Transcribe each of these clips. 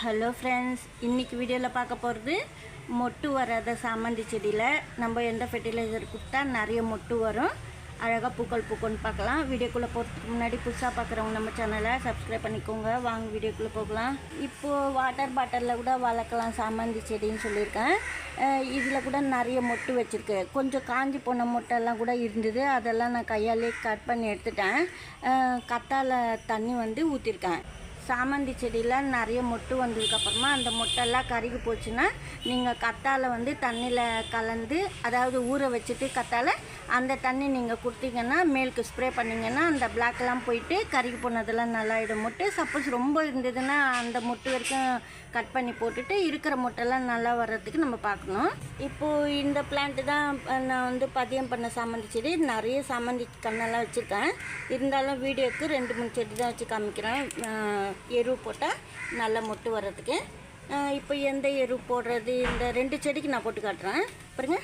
Hello friends இன்றைக்கி வீடியோவில் பார்க்க போகிறது மொட்டு வராத சாமந்தி செடியில். நம்ம எந்த ஃபெர்டிலைசர் கொடுத்தா நிறைய மொட்டு வரும். அழகாக பூக்கள் பூக்கள்னு பார்க்கலாம். வீடியோக்குள்ளே போகிறதுக்கு முன்னாடி புதுசாக பார்க்குறவங்க நம்ம சேனலை சப்ஸ்கிரைப் பண்ணிக்கோங்க. வாங்க வீடியோக்குள்ளே போகலாம். இப்போது வாட்டர் பாட்டிலில் கூட வளர்க்கலாம் சாமந்தி செடின்னு சொல்லியிருக்கேன். இதில் கூட நிறைய மொட்டு வச்சுருக்கு. கொஞ்சம் காஞ்சி போன மொட்டெல்லாம் கூட இருந்தது. அதெல்லாம் நான் கையாலே கட் பண்ணி எடுத்துட்டேன். கத்தால தண்ணி வந்து ஊற்றிருக்கேன் சாமந்தி செடியில் நிறைய மொட்டு வந்ததுக்கப்புறமா அந்த மொட்டெல்லாம் கருகி போச்சுன்னா நீங்கள் கத்தாழை வந்து தண்ணியில் கலந்து அதாவது ஊற வச்சுட்டு கத்தாழை அந்த தண்ணி நீங்கள் கொடுத்தீங்கன்னா மேலுக்கு ஸ்ப்ரே பண்ணிங்கன்னா அந்த பிளாக்லாம் போயிட்டு கருகி போனதெல்லாம் நல்லாயிடும். மொட்டு சப்போஸ் ரொம்ப இருந்ததுன்னா அந்த மொட்டு வரைக்கும் கட் பண்ணி போட்டுட்டு இருக்கிற மொட்டெல்லாம் நல்லா வர்றதுக்கு நம்ம பார்க்கணும். இப்போது இந்த பிளான்ட்டு தான் நான் வந்து பதியம் பண்ண சாமந்தி செடி. நிறைய சாமந்தி கண்ணெல்லாம் வச்சுருக்கேன். இருந்தாலும் வீடியோக்கு ரெண்டு மூணு செடி தான் வச்சு காமிக்கிறேன். எரு போட்டால் நல்லா மொட்டு வர்றதுக்கு. இப்போ எந்த எரு போடுறது? இந்த ரெண்டு செடிக்கு நான் போட்டு காட்டுறேன். பாருங்க.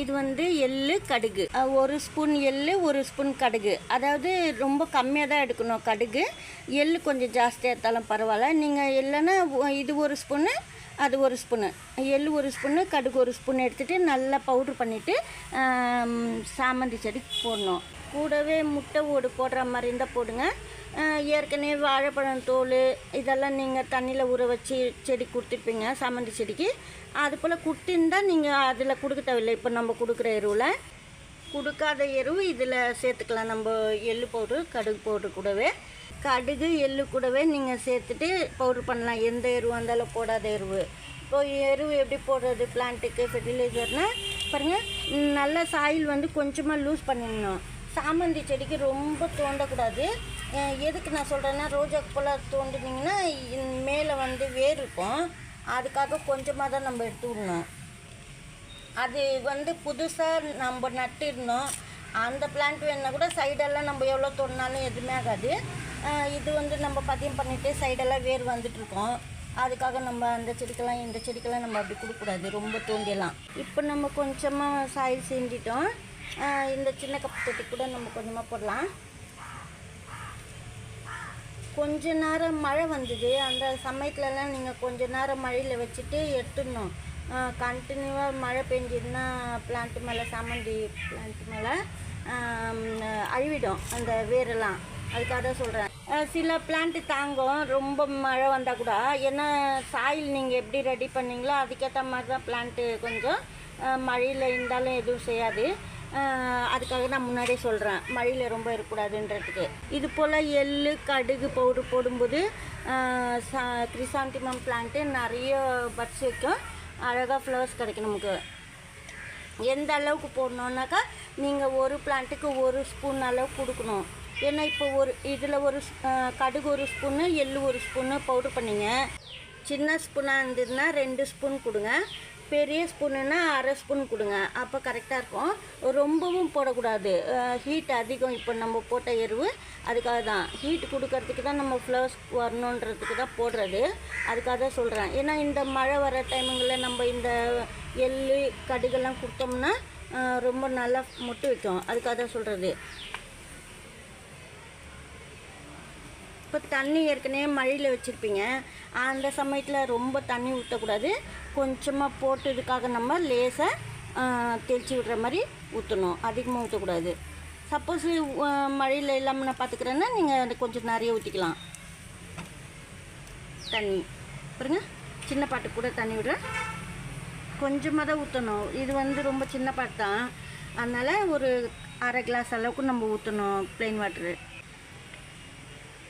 இது வந்து எள்ளு கடுகு. ஒரு ஸ்பூன் எள்ளு ஒரு ஸ்பூன் கடுகு. அதாவது ரொம்ப கம்மியாக தான் எடுக்கணும் கடுகு. எள்ளு கொஞ்சம் ஜாஸ்தியாக இருந்தாலும் பரவாயில்ல. நீங்கள் இல்லைன்னா இது ஒரு ஸ்பூனு அது ஒரு ஸ்பூனு. எள்ளு ஒரு ஸ்பூனு கடுகு ஒரு ஸ்பூன் எடுத்துகிட்டு நல்லா பவுட்ரு பண்ணிவிட்டு சாமந்தி செடி போடணும். கூடவே முட்டை ஓடு போடுற மாதிரி இருந்தால் போடுங்க. ஏற்கனவே வாழைப்பழம் தோல் இதெல்லாம் நீங்கள் தண்ணியில் ஊற வச்சு செடி கொடுத்துருப்பீங்க சாமந்தி செடிக்கு. அது போல் கொடுத்துருந்தா நீங்கள் அதில் கொடுக்க தேவையில்லை. இப்போ நம்ம கொடுக்குற எருவில். கொடுக்காத எருவு இதில் சேர்த்துக்கலாம். நம்ம எள்ளு பவுட்ரு கடுகு பவுட்ரு கூடவே. கடுகு எள்ளு கூடவே நீங்கள் சேர்த்துட்டு பவுட்ரு பண்ணலாம். எந்த எருவாக இருந்தாலும் போடாத எருவு. இப்போ எருவு எப்படி போடுறது? பிளான்ட்டுக்கு ஃபெர்டிலைசர்னால் பாருங்கள் நல்ல சாயில் வந்து கொஞ்சமாக லூஸ் பண்ணிடணும். சாமந்தி செடிக்கு ரொம்ப தோண்டக்கூடாது. எதுக்கு நான் சொல்கிறேன்னா ரோஜாக்கு போல் தோண்டினீங்கன்னா மேலே வந்து வேர் இருக்கும். அதுக்காக கொஞ்சமாக தான் நம்ம எடுத்து விடணும். அது வந்து புதுசாக நம்ம நட்டு இருந்தோம் அந்த பிளான்ட் வேணால் கூட சைடெல்லாம் நம்ம எவ்வளோ தொன்னாலும் எதுவுமே ஆகாது. இது வந்து நம்ம பதியம் பண்ணிவிட்டு சைடெல்லாம் வேர் வந்துட்டுருக்கோம் அதுக்காக நம்ம அந்த செடிக்கெல்லாம் இந்த செடிக்கெல்லாம் நம்ம அப்படி கொடுக்கக்கூடாது. ரொம்ப தூண்டிடலாம். இப்போ நம்ம கொஞ்சமாக சாயில் செஞ்சிட்டோம் இந்த சின்ன கப்பு தொட்டி கூட நம்ம கொஞ்சமாக போடலாம். கொஞ்ச நேரம் மழை வந்தது. அந்த சமயத்துலலாம் நீங்கள் கொஞ்ச நேரம் மழையில் வச்சுட்டு எடுத்துடணும் கண்டினியூவாக மழை பெஞ்சிதுன்னா பிளான்ட் மேலே சாமந்தி பிளான்ட் மேலே அழிவிடும் அந்த வேரெல்லாம். அதுக்காக தான் சொல்கிறேன் சில பிளான்ட்டு தாங்கும். ரொம்ப மழை வந்தால் கூட. ஏன்னா சாயில் நீங்கள் எப்படி ரெடி பண்ணீங்களோ அதுக்கேற்ற மாதிரி தான் பிளான்ட்டு கொஞ்சம் மழையில் இருந்தாலும் எதுவும் செய்யாது. அதுக்காக நான் முன்னாடியே சொல்கிறேன் மழையில் ரொம்ப இருக்கக்கூடாதுன்றதுக்கு. இது போல் எள்ளு கடுகு பவுடர் போடும்போது ஆஹ் சா கிரிசாந்திமம் பிளான்ட்டு நிறைய பட்ஸ் வைக்கும். அழகாக ஃப்ளவர்ஸ் கிடைக்கும் நமக்கு. எந்த அளவுக்கு போடணுன்னாக்கா நீங்கள் ஒரு பிளான்ட்டுக்கு ஒரு ஸ்பூன் அளவு கொடுக்கணும். ஏன்னா இப்போ ஒரு இதில் ஒரு கடுகு ஒரு ஸ்பூனு எள்ளு ஒரு ஸ்பூனு பவுடர் பண்ணிங்க. சின்ன ஸ்பூனாக இருந்ததுன்னா ரெண்டு ஸ்பூன் கொடுங்க. பெரிய ஸ்பூனுன்னா அரை ஸ்பூன் கொடுங்க. அப்போ கரெக்டாக இருக்கும். ரொம்பவும் போடக்கூடாது. ஹீட் அதிகம். இப்போ நம்ம போட்ட எருவு அதுக்காக தான். ஹீட் கொடுக்கறதுக்கு தான் நம்ம ஃப்ளவர்ஸ் வரணுன்றதுக்கு தான் போடுறது. அதுக்காக தான் சொல்கிறேன் ஏன்னா இந்த மழை வர டைமுங்களில் நம்ம இந்த எள்ளு கடுகெல்லாம் கொடுத்தோம்னா ரொம்ப நல்லா முட்டு வைக்கும். அதுக்காக தான் சொல்கிறது இப்போ தண்ணி ஏற்கனவே மழையில் வச்சுருப்பீங்க. அந்த சமயத்தில் ரொம்ப தண்ணி ஊற்றக்கூடாது கொஞ்சமாக போட்டதுக்காக நம்ம லேசாக தெளித்து விடுற மாதிரி ஊற்றணும் அதிகமாக ஊற்றக்கூடாது சப்போஸ் மழையில் இல்லாமல் நான் பார்த்துக்கிறேன்னா நீங்கள் கொஞ்சம் நிறைய ஊற்றிக்கலாம் தண்ணி. பாருங்க சின்ன பாட்டு கூட தண்ணி விடுறேன் கொஞ்சமாக தான் ஊற்றணும் இது வந்து ரொம்ப சின்ன பாட்டு தான். அதனால் ஒரு அரை கிளாஸ் அளவுக்கு நம்ம ஊற்றணும் ப்ளெயின் வாட்ரு